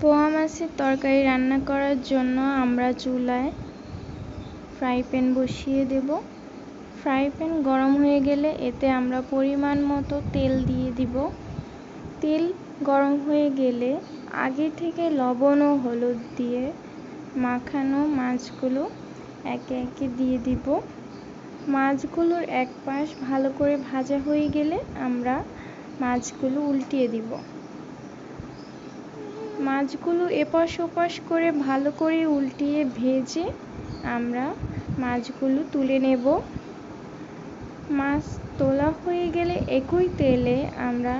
পোহা মাছের তরকারি রান্না করার জন্য আমরা চুলায় ফ্রাই প্যান বসিয়ে দেব। ফ্রাই প্যান গরম হয়ে গেলে এতে আমরা পরিমাণ মতো তেল দিয়ে দিব। তেল গরম হয়ে গেলে আগে থেকে লবণ ও হলুদ দিয়ে মাখানো মাছগুলো একে একে দিয়ে দিব। মাছগুলোর এক পাশ ভালো করে ভাজা হয়ে গেলে আমরা মাছগুলো উল্টিয়ে দিব। মাছগুলো এপাশ ওপাশ করে ভালো করে উল্টিয়ে ভেজে আমরা মাছগুলো তুলে নেব। মাছ তোলা হয়ে গেলে একই তেলে আমরা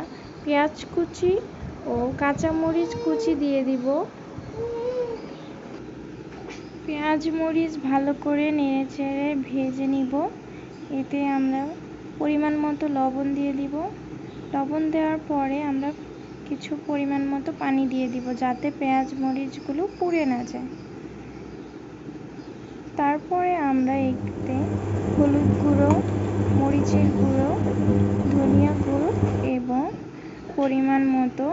পেঁয়াজ কুচি ও কাঁচামরিচ কুচি দিয়ে দিব। পেঁয়াজ মরিচ ভালো করে নেড়ে চেড়ে ভেজে নিব। এতে আমরা পরিমাণ মতো লবণ দিয়ে দিব। লবণ দেওয়ার পরে আমরা কিছু পরিমাণ মতো পানি দিয়ে দিব যাতে পেঁয়াজ মরিচগুলো পুড়ে না যায়। তারপরে আমরা এতে হলুদ গুঁড়ো, মরিচের গুঁড়ো, ধনিয়া গুঁড়ো এবং পরিমাণ মতো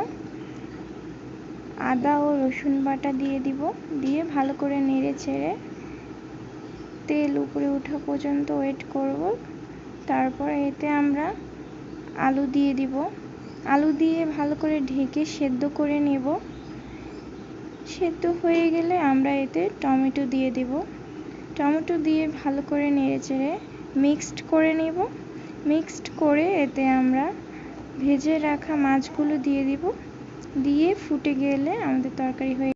আদা ও রসুন বাটা দিয়ে দিব। দিয়ে ভালো করে নেড়ে ছেড়ে তেল উপরে ওঠা পর্যন্ত ওয়েট করব। তারপর এতে আমরা আলু দিয়ে দিব। আলু দিয়ে ভালো করে ঢেকে সেদ্ধ করে নেব। সেদ্ধ হয়ে গেলে আমরা এতে টমেটো দিয়ে দেব। টমেটো দিয়ে ভালো করে নেড়ে চেড়ে মিক্সড করে নেব। মিক্সড করে এতে আমরা ভেজে রাখা মাছগুলো দিয়ে দিব। দিয়ে ফুটে গেলে আমাদের তরকারি হয়ে